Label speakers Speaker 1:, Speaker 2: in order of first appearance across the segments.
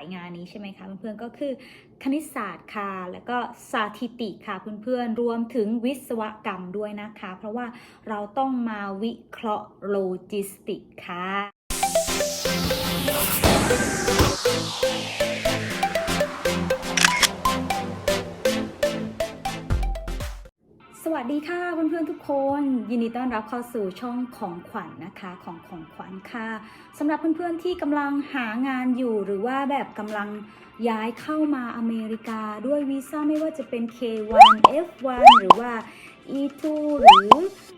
Speaker 1: ายงานนี้ใช่ไหมคะเพื่อนๆก็คือคณิตศาสตร์ค่ะแล้วก็สถิติค่ะเพื่อนๆรวมถึงวิศวกรรมด้วยนะคะ เพราะว่าเราต้องมาวิเคราะห์โลจิสติกค่ะ วัสดีค่ะเพื่อนๆทุกคน ยินดีต้อนรับเข้าสู่ช่องของขวัญนะคะของของขวัญค่ะสำหรับเพื่อนๆที่กำลังหางานอยู่หรือว่าแบบกำลังย้ายเข้ามาอเมริกาด้วยวีซ่าไม่ว่าจะเป็น K1 F1 หรือว่า E2 หรือ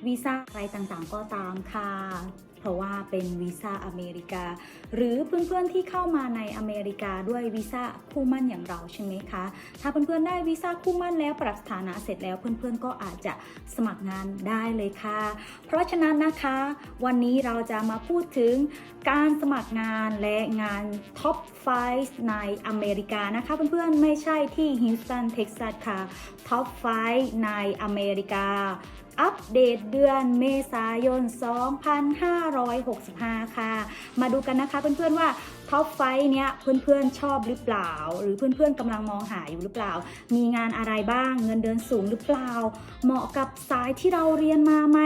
Speaker 1: วีซ่าอะไรต่างๆก็ตามค่ะ เพราะว่าเป็นวีซ่าอเมริกา หรือเพื่อนๆที่เข้ามาในอเมริกาด้วยวีซ่าคู่มั่นอย่างเราใช่ไหมคะ ถ้าเพื่อนๆได้วีซ่าคู่มั่นแล้วปรับสถานะเสร็จแล้วเพื่อนๆก็อาจจะสมัครงานได้เลยค่ะ เพราะฉะนั้นนะคะ วันนี้เราจะมาพูดถึงการสมัครงานและงานท็อป5ในอเมริกานะคะเพื่อนๆไม่ใช่ที่ฮิวสตันเท็กซัสค่ะท็อป5ในอเมริกา อัปเดตเดือนเมษายน 2565 ค่ะ มาดูกันนะคะเพื่อนๆว่า ท็อปไฟเนี้ยเพื่อนๆชอบหรือเปล่า หรือเพื่อนๆกำลังมองหาอยู่หรือเปล่า มีงานอะไรบ้าง เงินเดือนสูงหรือเปล่า เหมาะกับสายที่เราเรียนมาไหม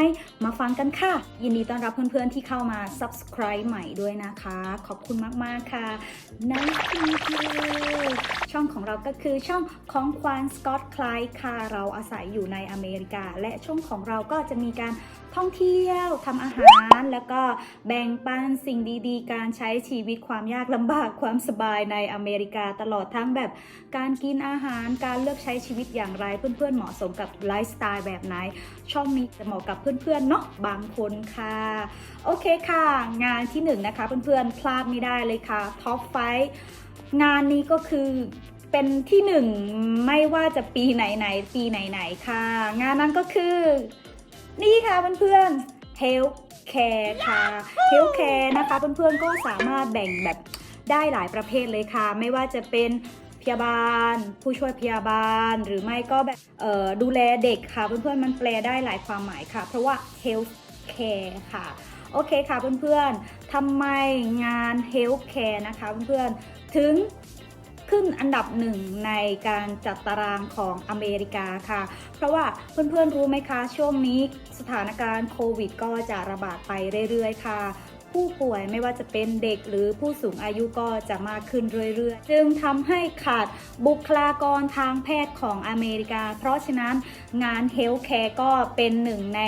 Speaker 1: มาฟังกันค่ะ ยินดีต้อนรับเพื่อนๆที่เข้ามา subscribe ใหม่ด้วยนะคะ ขอบคุณมากๆค่ะ Nice to meet you ช่องของเราก็คือช่องของควานสกอตคลายค่ะ เราอาศัยอยู่ในอเมริกา และช่องของเราก็จะมีการ ท่องเที่ยวทำอาหาร แล้วก็แบ่งปันสิ่งดี ๆ การใช้ชีวิตความยากลำบากความสบายในอเมริกาตลอดทั้งแบบการกินอาหารการเลือกใช้ชีวิตอย่างไรเพื่อนๆเหมาะสมกับไลฟ์สไตล์แบบไหน ช่องนี้จะเหมาะกับเพื่อนๆเนาะบางคนค่ะ โอเคค่ะ งานที่หนึ่งนะคะเพื่อนๆพลาดไม่ได้เลยค่ะท็อปไฟงานนี้ก็คือเป็นที่หนึ่งไม่ว่าจะปีไหนๆปีไหนๆค่ะ งานนั้นก็คือ นี่ค่ะเพื่อนๆ Health Care ค่ะ Health Care นะคะเพื่อนๆก็สามารถแบ่งแบบได้หลายประเภทเลยค่ะ ไม่ว่าจะเป็นพยาบาล ผู้ช่วยพยาบาล หรือไม่ก็แบบดูแลเด็กค่ะ เพื่อนๆมันแปลได้หลายความหมายค่ะ เพราะว่า Health Care ค่ะโอเคค่ะเพื่อนๆทำไมงาน Health Care นะคะเพื่อนๆถึง ขึ้นอันดับหนึ่งในการจัดตารางของอเมริกาค่ะ เพราะว่าเพื่อนๆรู้ไหมคะ ช่วงนี้สถานการณ์โควิด ก็จะระบาดไปเรื่อยๆ ค่ะผู้ป่วยไม่ว่าจะเป็นเด็กหรือผู้สูงอายุก็จะมากขึ้นเรื่อยๆ จึงทำให้ขาดบุคลากรทางแพทย์ของอเมริกา เพราะฉะนั้นงานเฮลท์แคร์ก็เป็นหนึ่งใน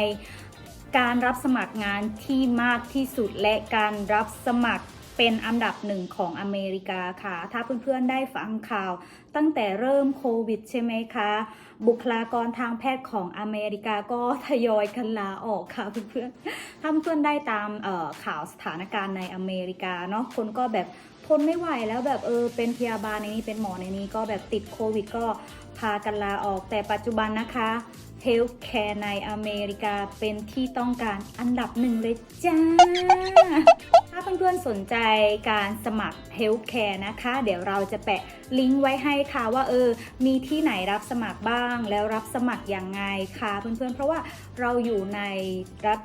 Speaker 1: การรับสมัครงานที่มากที่สุดและการรับสมัคร เป็นอันดับหนึ่งของอเมริกาค่ะ ถ้าเพื่อนๆได้ฟังข่าว ตั้งแต่เริ่มโควิดใช่ไหมคะ บุคลากรทางแพทย์ของอเมริกาก็ทยอยกันลาออกค่ะเพื่อนๆถ้าเพื่อนๆได้ตามข่าวสถานการณ์ในอเมริกาเนาะคนก็แบบทนไม่ไหวแล้วแบบเออเป็นพยาบาลในนี้เป็นหมอในนี้ก็แบบติดโควิดก็พากันลาออกแต่ปัจจุบันนะคะ เฮลท์แคร์ในอเมริกาเป็นที่ต้องการอันดับหนึ่งเลยจ้า ถ้าเพื่อนๆสนใจการสมัคร Health Care นะคะ เดี๋ยวเราจะแปะลิงก์ไว้ให้ค่ะว่าเออ มีที่ไหนรับสมัครบ้าง แล้วรับสมัครยังไงค่ะเพื่อนๆ เพราะว่าเราอยู่ในรัฐ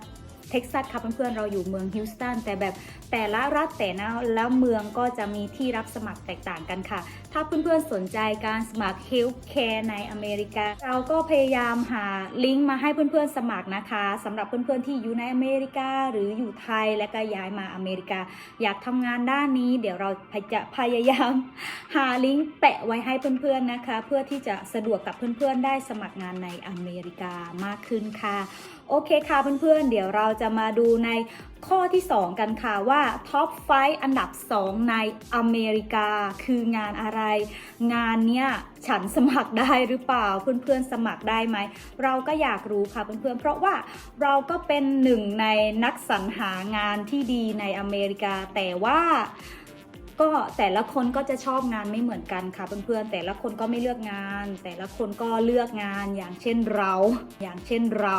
Speaker 1: เท็กซัสค่ะเพื่อนๆเราอยู่เมืองฮิวสตันแต่แบบแต่ละรัฐแต่ละแล้วเมืองก็จะมีที่รับสมัครแตกต่างกันค่ะ ถ้าเพื่อนๆสนใจการสมัคร Health Care ในอเมริกา เราก็พยายามหาลิงก์มาให้เพื่อนๆสมัครนะคะสำหรับเพื่อนๆที่อยู่ในอเมริกาหรืออยู่ไทยและก็ย้ายมาอเมริกา อยากทำงานด้านนี้ เดี๋ยวเราจะพยายาม หาลิงก์แปะไว้ให้เพื่อนๆนะคะ เพื่อที่จะสะดวกกับเพื่อนๆได้สมัครงานในอเมริกามากขึ้นค่ะ โอเคค่ะเพื่อนๆ เดี๋ยวเราจะมาดูในข้อที่ 2 กันค่ะว่าท็อปไฟอันดับ 2 ในอเมริกา คืองานอะไร งานเนี้ยฉันสมัครได้หรือเปล่าเพื่อนๆสมัครได้ไหม เราก็อยากรู้ค่ะเพื่อนๆ เพราะว่าเราก็เป็นหนึ่งในนักสรรหางานที่ดีในอเมริกา แต่ว่าก็แต่ละคนก็จะชอบงานไม่เหมือนกันค่ะเพื่อนๆ แต่ละคนก็ไม่เลือกงาน แต่ละคนก็เลือกงานอย่างเช่นเรา อย่างเช่นเรา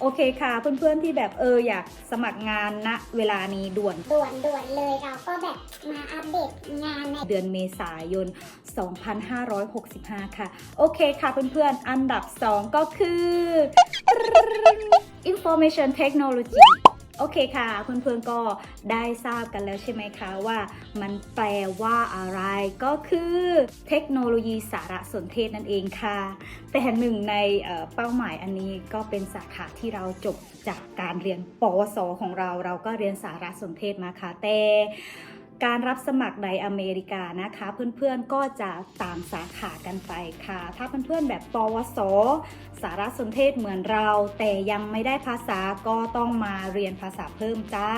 Speaker 1: โอเคค่ะ เพื่อนๆที่แบบเอออยากสมัครงานณเวลานี้ด่วน
Speaker 2: ด่วนด่วนๆเลยเราก็แบบมาอัปเดตงานใน
Speaker 1: เดือนเมษายน 2565 ค่ะ โอเคค่ะเพื่อนๆ อันดับ 2 ก็คือ Information Technology โอเคค่ะ เพื่อนๆก็ได้ทราบกันแล้วใช่ไหมคะว่ามันแปลว่าอะไรก็คือเทคโนโลยีสารสนเทศนั่นเองค่ะ แต่หนึ่งในเป้าหมายอันนี้ก็เป็นสาขาที่เราจบจากการเรียนปวสของเรา เราก็เรียนสารสนเทศมาค่ะแต่ การรับสมัครในอเมริกานะคะ เพื่อนๆก็จะตางสาขากันไปค่ะ ถ้าเพื่อนๆแบบปวส สารสนเทศเหมือนเรา แต่ยังไม่ได้ภาษาก็ต้องมาเรียนภาษาเพิ่มจ้า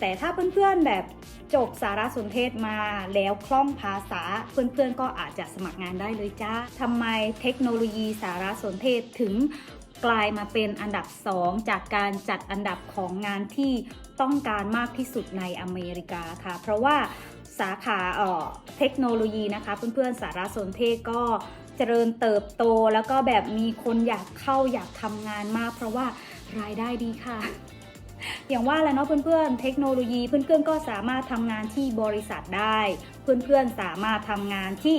Speaker 1: แต่ถ้าเพื่อนๆแบบจบสารสนเทศมาแล้วคล่องภาษาเพื่อนๆก็อาจจะสมัครงานได้เลยจ้าทำไมเทคโนโลยีสารสนเทศถึง กลายมาเป็นอันดับ 2 จากการจัดอันดับของงานที่ต้องการมากที่สุดในอเมริกาค่ะ เพราะว่าสาขาเออเทคโนโลยีนะคะ เพื่อนๆสารสนเทศก็เจริญเติบโตแล้วก็แบบมีคนอยากเข้าอยากทำงานมาก เพราะว่ารายได้ดีค่ะ อย่างว่าแล้วเนาะเพื่อนๆ เทคโนโลยีเพื่อนๆก็สามารถทำงานที่บริษัทได้ เพื่อนๆสามารถทำงานที่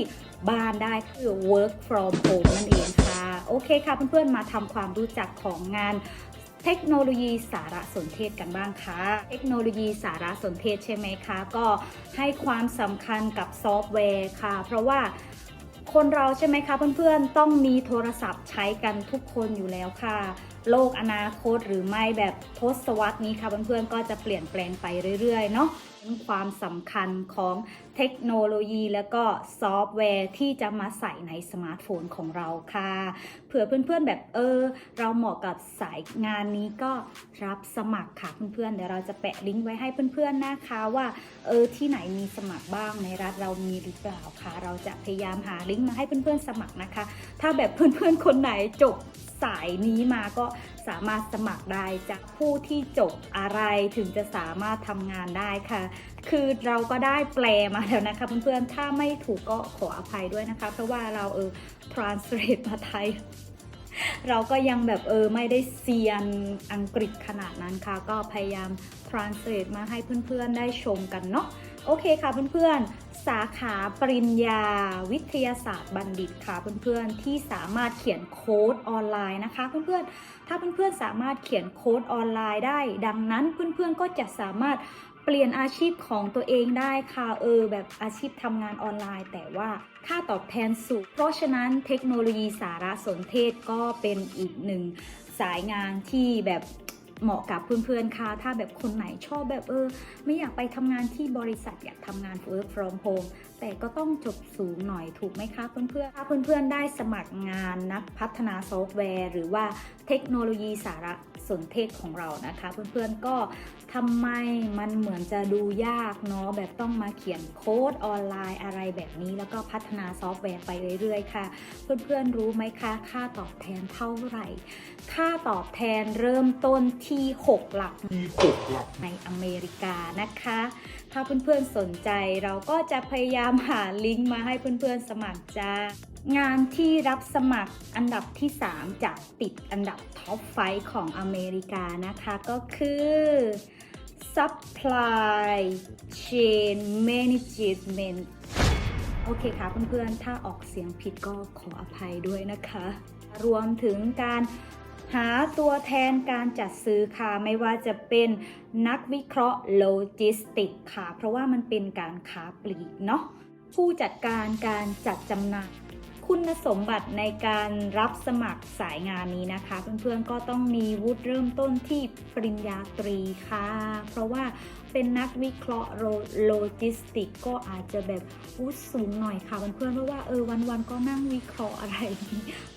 Speaker 1: บ้านได้คือ work from home นั่นเองค่ะ โอเคค่ะเพื่อนๆมาทำความรู้จักของงานเทคโนโลยีสารสนเทศกันบ้างค่ะเทคโนโลยีสารสนเทศใช่ไหมคะ ก็ให้ความสำคัญกับซอฟต์แวร์ค่ะ เพราะว่าคนเราใช่ไหมคะเพื่อนๆ ต้องมีโทรศัพท์ใช้กันทุกคนอยู่แล้วค่ะ โลกอนาคตหรือไม่แบบทศวรรษนี้ค่ะเพื่อนๆก็จะเปลี่ยนแปลงไปเรื่อยๆเนาะความสำคัญของเทคโนโลยี แล้วก็ซอฟต์แวร์ที่จะมาใส่ในสมาร์ทโฟนของเราค่ะเผื่อเพื่อนๆแบบเออ เราเหมาะกับสายงานนี้ก็รับสมัครค่ะเพื่อนๆเดี๋ยวเราจะแปะลิงก์ไว้ให้เพื่อนๆนะคะว่าเออที่ไหนมีสมัครบ้างในรัฐเรามีหรือเปล่าคะเราจะพยายามหาลิงก์มาให้เพื่อนๆสมัครนะคะ ถ้าแบบเพื่อนๆคนไหนจบ สายนี้มาก็สามารถสมัครได้จากผู้ที่จบอะไรถึงจะสามารถทำงานได้ค่ะ คือเราก็ได้แปลมาแล้วนะคะเพื่อนๆ ถ้าไม่ถูกก็ขออภัยด้วยนะคะ เพราะว่าเราเออ translate มาไทยเราก็ยังแบบเออไม่ได้เซียนอังกฤษขนาดนั้นค่ะ ก็พยายาม translate มาให้เพื่อนๆได้ชมกันเนาะ โอเคค่ะเพื่อนๆ สาขาปริญญา วิทยาศาสตร์บัณฑิตค่ะเพื่อนๆ ที่สามารถเขียนโค้ดออนไลน์นะคะเพื่อนๆ ถ้าเพื่อนๆ สามารถเขียนโค้ดออนไลน์ได้ ดังนั้นเพื่อนๆ ก็จะสามารถเปลี่ยนอาชีพของตัวเองได้ค่ะเออแบบอาชีพทำงานออนไลน์ แต่ว่าค่าตอบแทนสูง เพราะฉะนั้นเทคโนโลยีสารสนเทศก็เป็นอีกหนึ่งสายงานที่แบบ เหมาะกับเพื่อนๆค่ะถ้าแบบคนไหนชอบแบบเออ ไม่อยากไปทำงานที่บริษัทอยากทำงาน work from home แต่ก็ต้องจบสูงหน่อยถูกไหมคะเพื่อนๆถ้าเพื่อนๆได้สมัครงานนักพัฒนาซอฟต์แวร์ หรือว่าเทคโนโลยีสาระ สนเทศของเรานะคะ เพื่อนๆก็ทำไมมันเหมือนจะดูยากเนาะแบบต้องมาเขียนโค้ดออนไลน์อะไรแบบนี้ แล้วก็พัฒนาซอฟต์แวร์ไปเรื่อยๆค่ะ เพื่อนๆรู้ไหมคะ ค่าตอบแทนเท่าไหร่ ค่าตอบแทนเริ่มต้นที่ 6 หลัก
Speaker 3: มีหกหลัก
Speaker 1: ในอเมริกานะคะ ถ้าเพื่อนๆสนใจเราก็จะพยายามหาลิงก์มาให้เพื่อนๆสมัครจ้า งานที่รับสมัครอันดับที่ 3จากติดอันดับท็อปไฟของอเมริกานะคะก็คือ Supply Chain Management โอเคค่ะเพื่อนๆ ถ้าออกเสียงผิดก็ขออภัยด้วยนะคะ รวมถึงการหาตัวแทนการจัดซื้อค่ะ ไม่ว่าจะเป็นนักวิเคราะห์โลจิสติกค่ะ เพราะว่ามันเป็นการค้าปลีกเนาะผู้จัดการการจัดจำหน่าย คุณสมบัติในการรับสมัครสายงานนี้นะคะ เพื่อนๆก็ต้องมีวุฒิเริ่มต้นที่ปริญญาตรีค่ะ เพราะว่าเป็นนักวิเคราะห์โลโลจิสติก ก็อาจจะแบบวุฒิสูงหน่อยค่ะ เพื่อนๆเพราะว่าเออวันๆก็นั่งวิเคราะห์อะไร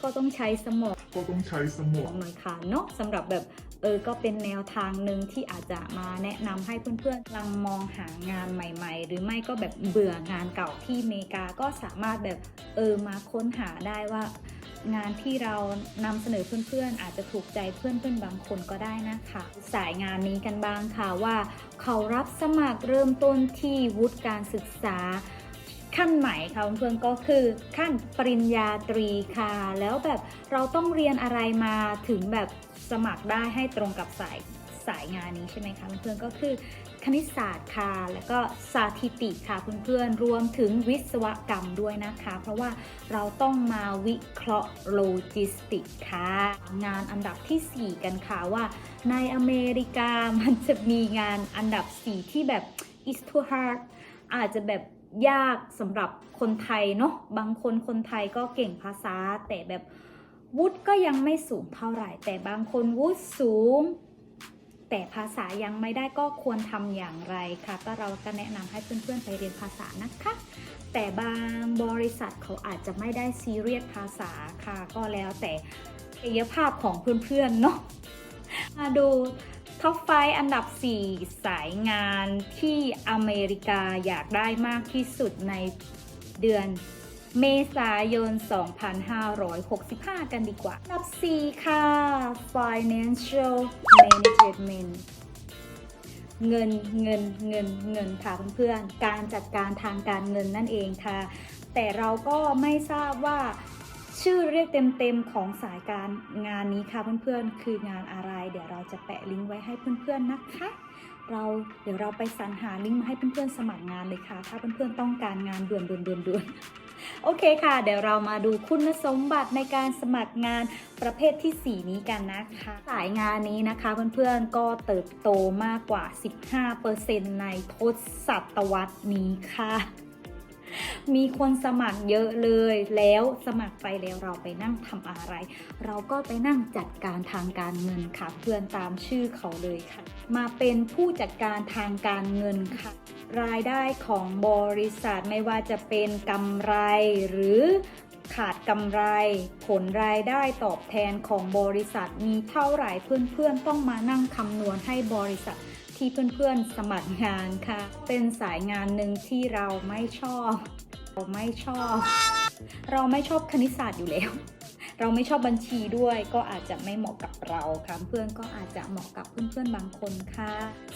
Speaker 1: ก็ต้องใช้สมอง
Speaker 3: ก็ต้องใช้สม
Speaker 1: ข
Speaker 3: อ
Speaker 1: องงหน่อยค่ะเนาะสำหรับแบบ เออก็เป็นแนวทางหนึ่งที่อาจจะมาแนะนำให้เพื่อนๆกำลังมองหางานใหม่ ๆ หรือไม่ก็แบบเบื่องานเก่าที่อเมริกาก็สามารถแบบเออมาค้นหาได้ว่างานที่เรานำเสนอเพื่อนๆ อาจจะถูกใจเพื่อนๆ บางคนก็ได้นะคะ สายงานนี้กันบ้างค่ะว่า เขารับสมัครเริ่มต้นที่วุฒิการศึกษา ขั้นไหนคะเพื่อนๆก็คือขั้นปริญญาตรีค่ะ แล้วแบบเราต้องเรียนอะไรมาถึงแบบ สมัครได้ให้ตรงกับสายสายงานนี้ใช่ไหมคะเพื่อนๆก็คือคณิตศาสตร์ค่ะแล้วก็สถิติค่ะเพื่อนๆรวมถึงวิศวกรรมด้วยนะคะ เพราะว่าเราต้องมาวิเคราะห์โลจิสติกค่ะ งานอันดับทีสี่ 4 กันค่ะว่า ในอเมริกามันจะมีงานอันดับ 4 ที่แบบ is too hard อาจจะแบบยากสำหรับคนไทยเนาะบางคนคนไทยก็เก่งภาษาแต่แบบ วุฒิก็ยังไม่สูงเท่าไหร่ แต่บางคนวุฒิสูง แต่ภาษายังไม่ได้ก็ควรทำอย่างไรคะก็เราก็แนะนำให้เพื่อนๆไปเรียนภาษานะคะ แต่บางบริษัทเขาอาจจะไม่ได้ซีเรียสภาษาค่ะ ก็แล้วแต่ศักยภาพของเพื่อนๆเนาะมาดูท็อปไฟอันดับ 4 สายงานที่อเมริกาอยากได้มากที่สุดในเดือน เมษายน 2565 กันดีกว่านดับ 4 ค่ะ Financial Management เงินเงินเงินเงินค่ะเพื่อนๆ การจัดการทางการเงินนั่นเองค่ะ แต่เราก็ไม่ทราบว่าชื่อเรียกเต็มๆของสายการงานนี้ค่ะเพื่อนๆ คืองานอะไร เดี๋ยวเราจะแปะลิงก์ไว้ให้เพื่อนๆนะคะ เราเดี๋ยวเราไปสรรหาลิงก์มาให้เพื่อนๆสมัครงานเลยค่ะ ถ้าเพื่อนๆต้องการงานด่วนด่วนด่วนด่ว โอเคค่ะ เดี๋ยวเรามาดูคุณสมบัติในการสมัครงานประเภทที่ 4 นี้กันนะคะ สายงานนี้นะคะเพื่อนๆก็เติบโตมากกว่า 15%ในทศวรรษนี้ค่ะมีคนสมัครเยอะเลยแล้วสมัครไปแล้วเราไปนั่งทำอะไร เราก็ไปนั่งจัดการทางการเงินค่ะ เพื่อนตามชื่อเขาเลยค่ะ มาเป็นผู้จัดการทางการเงินค่ะ รายได้ของบริษัทไม่ว่าจะเป็นกำไรหรือขาดกำไร ผลรายได้ตอบแทนของบริษัทมีเท่าไหร่เพื่อนๆ ต้องมานั่งคำนวณให้บริษัทที่เพื่อนๆ สมัครงานค่ะ เป็นสายงานหนึ่งที่เราไม่ชอบ เราไม่ชอบ เราไม่ชอบคณิตศาสตร์อยู่แล้ว เราไม่ชอบบัญชีด้วย ก็อาจจะไม่เหมาะกับเราค่ะเพื่อนก็อาจจะเหมาะกับเพื่อนๆบางคนค่ะ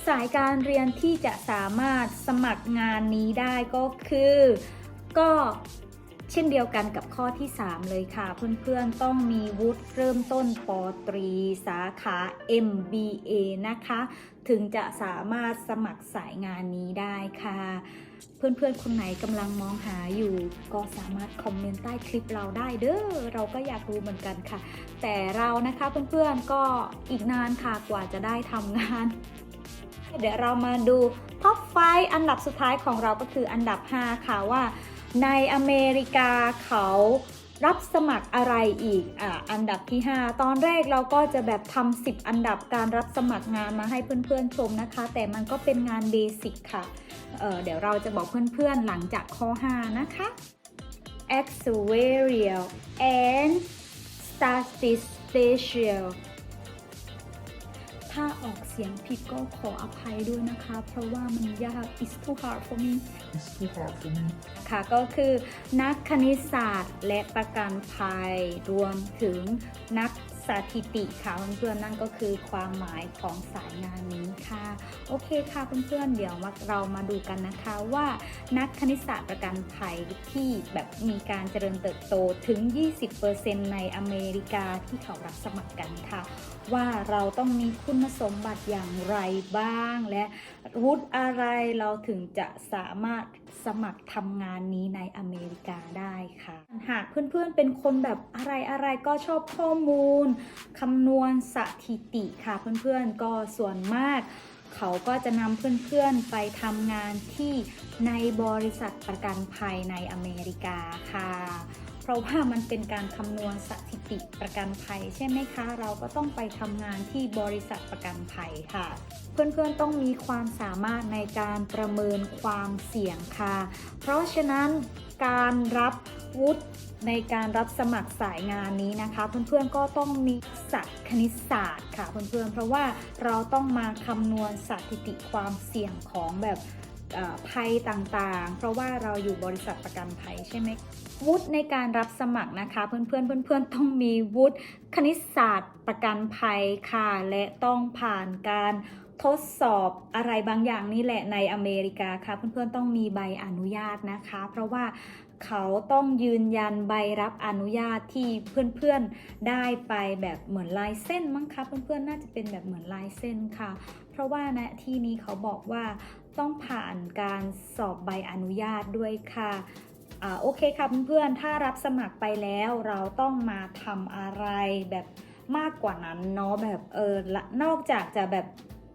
Speaker 1: สายการเรียนที่จะสามารถสมัครงานนี้ได้ก็คือ ก็เช่นเดียวกันกับข้อที่ 3 เลยค่ะ เพื่อนๆต้องมีวุฒิเริ่มต้นปตรี สาขา MBA นะคะ ถึงจะสามารถสมัครสายงานนี้ได้ค่ะ เพื่อนๆ คนไหนกำลังมองหาอยู่ ก็สามารถคอมเมนต์ใต้คลิปเราได้เด้อเราก็อยากรู้เหมือนกันค่ะ แต่เรานะคะเพื่อนๆก็อีกนานค่ะกว่าจะได้ทำงาน เดี๋ยวเรามาดูท็อปไฟอันดับสุดท้ายของเราก็คืออันดับ 5 ค่ะว่าในอเมริกาเขา รับสมัครอะไรอีกอ่าอันดับที่ 5 ตอนแรกเราก็จะแบบทำ10 อันดับการรับสมัครงานมาให้เพื่อนๆชมนะคะ แต่มันก็เป็นงานเบสิกค่ะเเดี๋ยวเราจะบอกเพื่อนๆหลังจากข้อ 5 นะคะ Actuarial and Statistical ถ้าออกเสียงผิดก็ขออภัยด้วยนะคะ เพราะว่ามันยาก it's too hard for me
Speaker 3: It's too hard for me.
Speaker 1: ค่ะก็คือนักคณิตศาสตร์และประกันภัยรวมถึงนักสถิติค่ะเพื่อนๆนั่นก็คือความหมายของสายงานนี้ค่ะ โอเคค่ะเพื่อนๆเดี๋ยวมาเรามาดูกันนะคะว่านักคณิตศาสตร์ประกันภัยที่แบบมีการเจริญเติบโตถึง 20%ในอเมริกาที่เขารับสมัครกันค่ะ ว่าเราต้องมีคุณสมบัติอย่างไรบ้าง และวุฒิอะไรเราถึงจะสามารถสมัครทำงานนี้ในอเมริกาได้ค่ะ หากเพื่อนๆเป็นคนแบบอะไรอะไรก็ชอบข้อมูลคำนวณสถิติค่ะเพื่อนๆก็ส่วนมากเขาก็จะนำเพื่อนๆไปทำงานที่ในบริษัทประกันภัยในอเมริกาค่ะ เพราะว่ามันเป็นการคำนวณสถิ ติประกันภัยใช่ไหมคะ เราก็ต้องไปทำงานที่บริษัทประกันภัยค่ะ เพื่อนๆต้องมีความสามารถในการประเมินความเสี่ยงค่ะ เพราะฉะนั้นการรับวุฒิในการรับสมัครสายงานนี้นะคะ เพื่อนๆก็ต้องมีศักคณิตศาสตร์ค่ะเพื่อนๆเพราะว่าเราต้องมาคำนวณสถิติความเสี่ยงของแบบ ภัยต่างๆ เพราะว่าเราอยู่บริษัทประกันภัยใช่ไหมวุฒิในการรับสมัครนะคะ เพื่อนๆเพื่อนๆต้องมีวุฒิคณิตศาสตร์ประกันภัยค่ะ และต้องผ่านการทดสอบอะไรบางอย่างนี่แหละในอเมริกาค่ะ เพื่อนๆต้องมีใบอนุญาตนะคะ เพราะว่าเขาต้องยืนยันใบรับอนุญาตที่เพื่อนๆได้ไปแบบเหมือนลายเส้นมั้งคะเพื่อนๆน่าจะเป็นแบบเหมือนลายเส้นค่ะ เพราะว่าณที่นี้เขาบอกว่า ต้องผ่านการสอบใบอนุญาตด้วยค่ะอ่าโอเคค่ะเพื่อนๆ ถ้ารับสมัครไปแล้วเราต้องมาทำอะไรแบบมากกว่านั้นเนาะแบบเออละนอกจากจะแบบ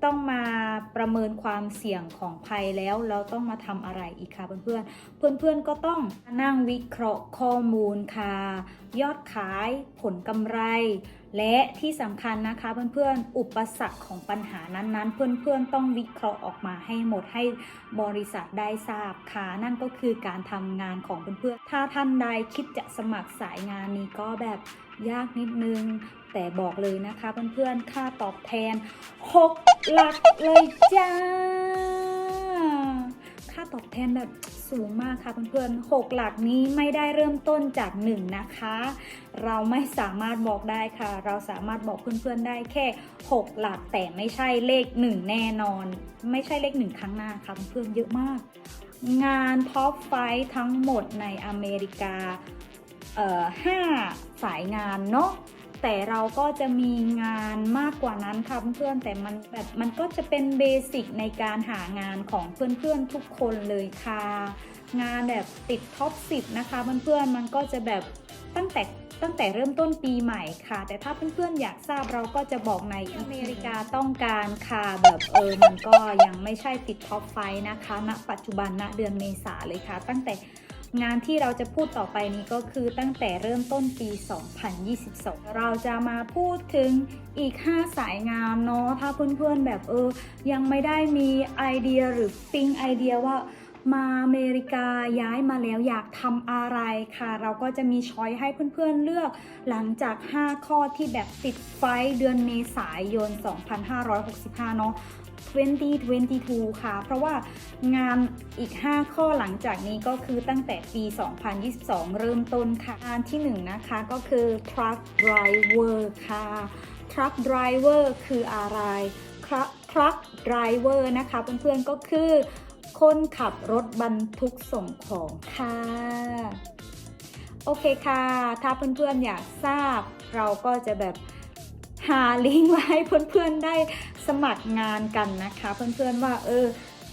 Speaker 1: ต้องมาประเมินความเสี่ยงของภัยแล้วเราต้องมาทำอะไรอีกคะเพื่อนๆ เพื่อนๆก็ต้องนั่งวิเคราะห์ข้อมูลค่ะ ยอดขายผลกำไร และที่สำคัญนะคะเพื่อนๆ อุปสรรคของปัญหานั้นๆ เพื่อนๆ ต้องวิเคราะห์ออกมาให้หมดให้บริษัทได้ทราบค่ะ นั่นก็คือการทำงานของเพื่อนๆ ถ้าท่านใดคิดจะสมัครสายงานนี้ก็แบบยากนิดนึง แต่บอกเลยนะคะเพื่อนๆ ค่าตอบแทน 6 หลักเลยจ้า ค่าตอบแทนแบบสูงมากค่ะเพื่อนๆ6หลักนี้ไม่ได้เริ่มต้นจาก 1 นะคะ เราไม่สามารถบอกได้ค่ะ เราสามารถบอกเพื่อนๆได้แค่ 6 หลักแต่ไม่ใช่เลข 1 แน่นอน ไม่ใช่เลข 1 ครั้งหน้าค่ะเพื่อนๆเยอะมาก งานท็อปไฟทั้งหมดในอเมริกาห้าสายงานเนาะ แต่เราก็จะมีงานมากกว่านั้นค่ะเพื่อนๆแต่มันแบบมันก็จะเป็นเบสิกในการหางานของเพื่อนๆทุกคนเลยค่ะ งานแบบติดท็อป 10 นะคะเพื่อนๆมันก็จะแบบตั้งแต่ตั้งแต่เริ่มต้นปีใหม่ค่ะ แต่ถ้าเพื่อนๆอยากทราบเราก็จะบอกในอเมริกาต้องการค่ะแบบเออมันก็ยังไม่ใช่ติดท็อปไฟนะคะณปัจจุบันณเดือนเมษาเลยค่ะ ตั้งแต่ งานที่เราจะพูดต่อไปนี้ก็คือตั้งแต่เริ่มต้นปี 2022 เราจะมาพูดถึงอีก 5 สายงานเนาะถ้าเพื่อนๆแบบเออ ยังไม่ได้มีไอเดียหรือปิ๊งไอเดียว่ามาอเมริกาย้ายมาแล้วอยากทำอะไรค่ะ เราก็จะมีช้อยให้เพื่อนๆเลือก หลังจาก 5 ข้อที่แบบติดไฟเดือนเมษายน 2565 เนาะ 2022 ค่ะ เพราะว่างานอีก 5 ข้อหลังจากนี้ก็คือตั้งแต่ปี 2022 เริ่มต้นค่ะ งานที่ 1 นะคะก็คือ truck driver ค่ะ truck driver คืออะไร truck driver นะคะ เพื่อนๆก็คือคนขับรถบรรทุกส่งของค่ะ โอเคค่ะ ถ้าเพื่อนๆอยากทราบเราก็จะแบบ หาลิงก์ไว้ให้เพื่อนๆได้สมัครงานกันนะคะ เพื่อนๆว่าเออ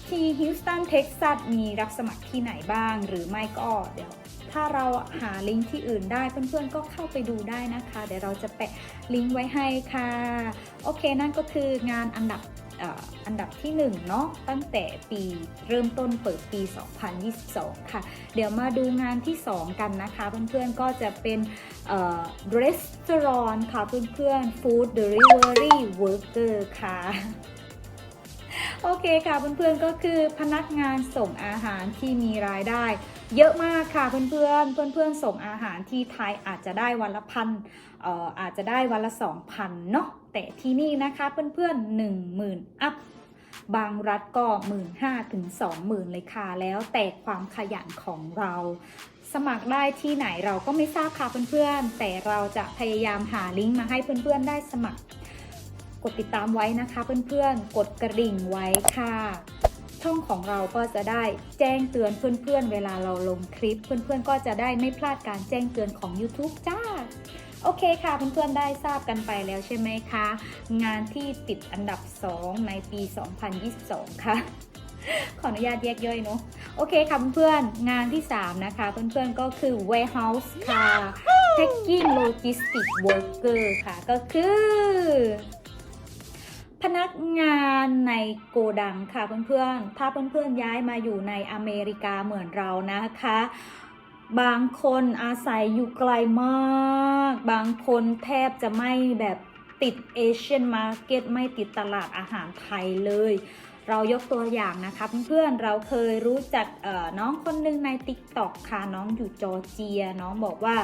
Speaker 1: ที่ฮิวสตันเท็กซัสมีรับสมัครที่ไหนบ้าง หรือไม่ก็เดี๋ยว ถ้าเราหาลิงก์ที่อื่นได้เพื่อนๆก็เข้าไปดูได้นะคะ เดี๋ยวเราจะแปะลิงก์ไว้ให้ค่ะ โอเคนั่นก็คืองานอันดับ อันดับที่1เนาะตั้งแต่ปีเริ่มต้นเปิดปี 2022 ค่ะ เดี๋ยวมาดูงานที่ 2 กันนะคะ เพื่อนๆก็จะเป็นเอ่อ restaurant ค่ะเพื่อนๆ food delivery worker ค่ะโอเคค่ะเพื่อนๆก็คือพนักงานส่งอาหารที่มีรายได้ เยอะมากค่ะเพื่อนๆเพื่อนๆส่งอาหารที่ไทยอาจจะได้วันละพันอออาจจะได้วันละ2,000เนาะ แต่ที่นี่นะคะเพื่อนๆ10,000อัพบางรัฐก็1 5ื่นถึง20,000เลยค่ะแล้วแต่ความขยันของเรา สมัครได้ที่ไหนเราก็ไม่ทราบค่ะเพื่อนๆ แต่เราจะพยายามหาลิงก์มาให้เพื่อนๆได้สมัคร กดติดตามไว้นะคะเพื่อนๆ กดกระดิ่งไว้ค่ะ ช่องของเราก็จะได้แจ้งเตือนเพื่อนๆ เวลาเราลงคลิป เพื่อนๆ ก็จะได้ไม่พลาดการแจ้งเตือนของ YouTube จ้า โอเคค่ะเพื่อนๆได้ทราบกันไปแล้วใช่ไหมคะ งานที่ติดอันดับ 2 ในปี 2022 ค่ะ ขออนุญาตแยกย่อยเนาะโอเคค่ะเพื่อนๆงานที่ 3 นะคะ เพื่อนๆก็คือ warehouse ค่ะ packing logistic worker ค่ะ ก็คือพนักงานในโกดังค่ะเพื่อนๆ ถ้าเพื่อนๆย้ายมาอยู่ในอเมริกาเหมือนเรานะคะ บางคนอาศัยอยู่ไกลมาก บางคนแทบจะไม่แบบติดเอเชียนมาร์เก็ตไม่ติดตลาดอาหารไทยเลย เรายกตัวอย่างนะคะเพื่อนๆเราเคยรู้จักน้องคนหนึ่งใน t ิ k t o k ค่ะน้องอยู่จอร์เจีย น้องบอกว่า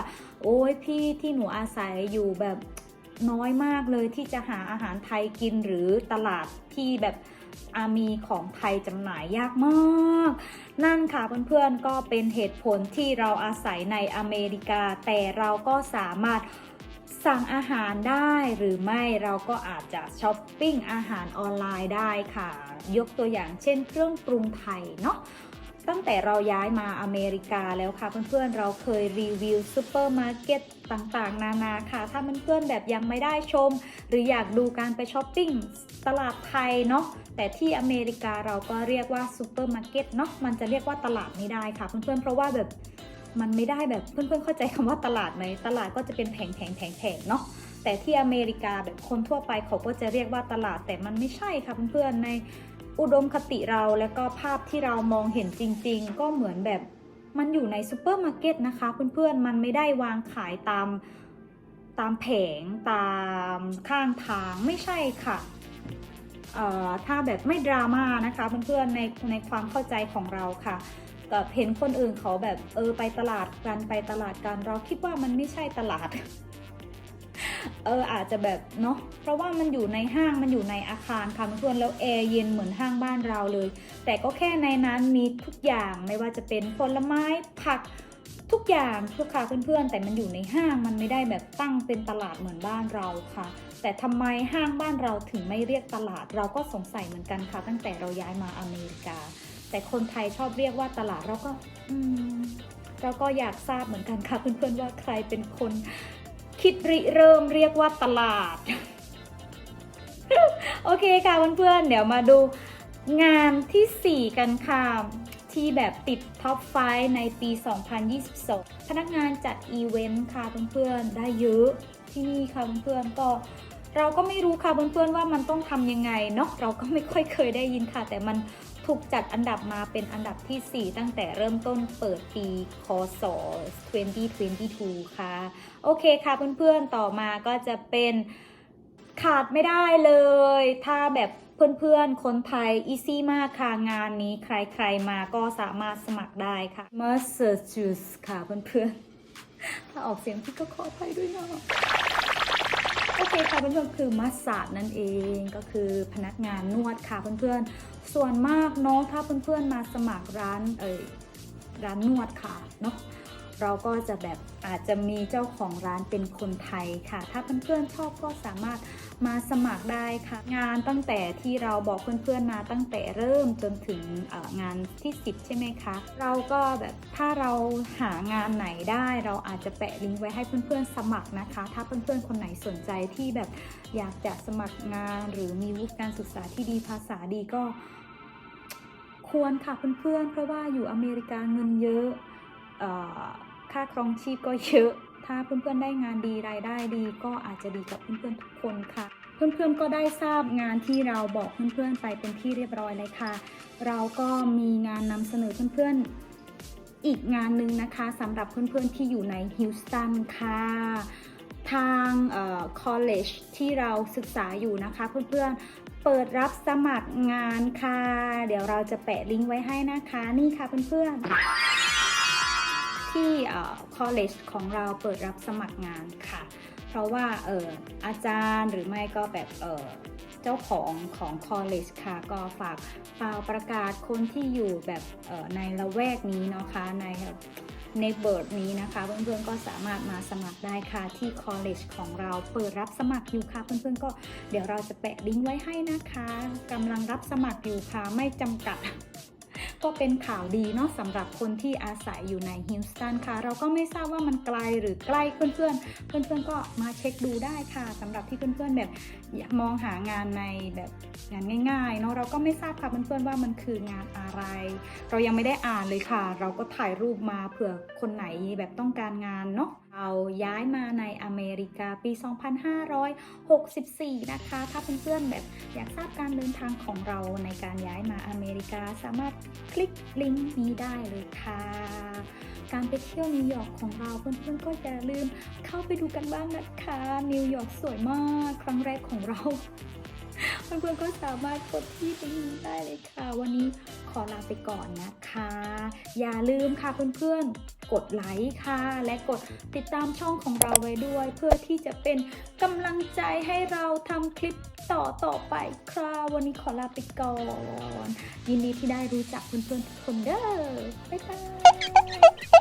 Speaker 1: โอ้ยพี่ที่หนูอาศัยอยู่แบบ น้อยมากเลยที่จะหาอาหารไทยกินหรือตลาดที่แบบอามีของไทยจำหน่ายยากมาก นั่นค่ะเพื่อนๆก็เป็นเหตุผลที่เราอาศัยในอเมริกา แต่เราก็สามารถสั่งอาหารได้หรือไม่เราก็อาจจะช้อปปิ้งอาหารออนไลน์ได้ค่ะ ยกตัวอย่างเช่นเครื่องปรุงไทยเนาะ ตั้งแต่เราย้ายมาอเมริกาแล้วค่ะ เพื่อนๆเราเคยรีวิวซูเปอร์มาร์เก็ตต่างๆ นานาค่ะ ถ้าเพื่อนๆแบบยังไม่ได้ชม หรืออยากดูการไปช้อปปิ้งตลาดไทยเนาะแต่ที่อเมริกาเราก็เรียกว่าซูเปอร์มาร์เก็ตเนาะมันจะเรียกว่าตลาดไม่ได้ค่ะ เพื่อนๆเพราะว่าแบบมันไม่ได้แบบเพื่อนๆเข้าใจคำว่าตลาดไหมตลาดก็จะเป็นแผงแผงแผงแผงเนาะแต่ที่อเมริกาแบบคนทั่วไปเขาก็จะเรียกว่าตลาดแต่มันไม่ใช่ค่ะเพื่อนๆใน อุดมคติเราแล้วก็ภาพที่เรามองเห็นจริง ๆ ก็เหมือนแบบมันอยู่ในซูเปอร์มาร์เก็ตนะคะ เพื่อนๆมันไม่ได้วางขายตามตามแผงตามข้างทางไม่ใช่ค่ะถ้าแบบไม่ดราม่านะคะเพื่อนๆในในความเข้าใจของเราค่ะกับเห็นคนอื่นเขาแบบเออไปตลาดกันไปตลาดกันเราคิดว่ามันไม่ใช่ตลาด เอออาจจะแบบเนาะเพราะว่ามันอยู่ในห้างมันอยู่ในอาคารค่ะเพื่อนแล้วแอร์เย็นเหมือนห้างบ้านเราเลย แต่ก็แค่ในนั้นมีทุกอย่างไม่ว่าจะเป็นผลไม้ผักทุกอย่างทุกค่ะเพื่อนๆ แต่มันอยู่ในห้างมันไม่ได้แบบตั้งเป็นตลาดเหมือนบ้านเราค่ะ แต่ทำไมห้างบ้านเราถึงไม่เรียกตลาด เราก็สงสัยเหมือนกันค่ะ ตั้งแต่เราย้ายมาอเมริกา แต่คนไทยชอบเรียกว่าตลาดเราก็อืมเราก็อยากทราบเหมือนกันค่ะเพื่อนๆว่าใครเป็นคน คิดริเริ่มเรียกว่าตลาด โอเคค่ะเพื่อนๆ เดี๋ยวมาดูงานทีสี่4 กันค่ะที่แบบติดท็อป5ในปี 2022 พนักงานจัดอีเวนต์ค่ะเพื่อนๆ ได้เยอะที่นี่ค่ะเพื่อนๆ ก็เราก็ไม่รู้ค่ะเพื่อนๆ ว่ามันต้องทำยังไงเนาะเราก็ไม่ค่อยเคยได้ยินค่ะ แต่มันถูกจัดอันดับมาเป็นอันดับทีสี่4 ตั้งแต่เริ่มต้นเปิดปี คศ 2022 ค่ะ โอเคค่ะเพื่อนๆต่อมาก็จะเป็นขาดไม่ได้เลย ถ้าแบบเพื่อนๆ คนไทยอีซี่มากค่ะ งานนี้ใครๆมาก็สามารถสมัครได้ค่ะ Massachusetts ค่ะเพื่อนๆ ถ้าออกเสียงพี่ก็ขออภัยด้วยนะโอเคค่ะเพื่อนๆคือมัสซาดนั่นเองก็คือพนักงานนวดค่ะเพื่อนๆ ส่วนมากเนาะถ้าเพื่อนๆมาสมัครร้านเอ่ยร้านนวดค่ะเนาะ เราก็จะแบบอาจจะมีเจ้าของร้านเป็นคนไทยค่ะ ถ้าเพื่อนๆชอบก็สามารถมาสมัครได้ค่ะ งานตั้งแต่ที่เราบอกเพื่อนๆมาตั้งแต่เริ่มจนถึงงานที่ 10 ใช่ไหมคะ เราก็แบบถ้าเราหางานไหนได้เราอาจจะแปะลิงก์ไว้ให้เพื่อนๆสมัครนะคะ ถ้าเพื่อนๆคนไหนสนใจที่แบบอยากจะสมัครงานหรือมีวุฒิการศึกษาที่ดีภาษาดีก็ควรค่ะเพื่อนๆ เพราะว่าอยู่อเมริกาเงินเยอะ ค่าครองชีพก็เยอะ ถ้าเพื่อนๆได้งานดีรายได้ดีก็อาจจะดีกับเพื่อนๆทุกคนค่ะ เพื่อนๆก็ได้ทราบงานที่เราบอกเพื่อนๆไปเป็นที่เรียบร้อยเลยค่ะ เราก็มีงานนำเสนอเพื่อนๆอีกงานหนึ่งนะคะสำหรับเพื่อนๆที่อยู่ในฮิวสตันค่ะทาง college ที่เราศึกษาอยู่นะคะเพื่อนๆ เปิดรับสมัครงานค่ะ เดี๋ยวเราจะแปะลิงก์ไว้ให้นะคะ นี่ค่ะเพื่อนๆ ที่เอ่อ college ของเราเปิดรับสมัครงานค่ะ เพราะว่าเอออาจารย์หรือไม่ก็แบบเออเจ้าของของ college ค่ะ ก็ฝากเปล่าประกาศคนที่อยู่แบบในละแวกนี้เนาะคะในในเบิร์ดนี้นะคะเพื่อนๆก็สามารถมาสมัครได้ค่ะที่ college ของเราเปิดรับสมัครอยู่ค่ะเพื่อนๆก็เดี๋ยวเราจะแปะลิงก์ไว้ให้นะคะกำลังรับสมัครอยู่ค่ะไม่จำกัด ก็เป็นข่าวดีเนาะสำหรับคนที่อาศัยอยู่ในฮิวสตันค่ะ เราก็ไม่ทราบว่ามันไกลหรือใกล้เพื่อนๆ เพื่อนๆก็มาเช็คดูได้ค่ะสำหรับที่เพื่อนๆแบบอยากมองหางานในแบบงานง่ายๆเนาะเราก็ไม่ทราบค่ะเพื่อนๆว่ามันคืองานอะไร เรายังไม่ได้อ่านเลยค่ะ เราก็ถ่ายรูปมาเผื่อคนไหนแบบต้องการงานเนาะ เราย้ายมาในอเมริกาปี 2564 นะคะ ถ้าเพื่อนๆแบบอยากทราบการเดินทางของเราในการย้ายมาอเมริกาสามารถคลิกลิงก์นี้ได้เลยค่ะ การไปเที่ยวนิวยอร์กของเราเพื่อนๆก็อย่าลืมเข้าไปดูกันบ้างนะคะ นิวยอร์กสวยมาก ครั้งแรกของเรา เพื่อนๆก็สามารถกดที่ลิงก์นี้ได้เลยค่ะ วันนี้ขอลาไปก่อนนะคะ อย่าลืมค่ะเพื่อนๆ กดไลค์ค่ะ และกดติดตามช่องของเราไว้ด้วย เพื่อที่จะเป็นกำลังใจให้เราทำคลิปต่อต่อไปค่ะวันนี้ขอลาไปก่อน ยินดีที่ได้รู้จักเพื่อนๆทุกคนเด้อบ๊ายบาย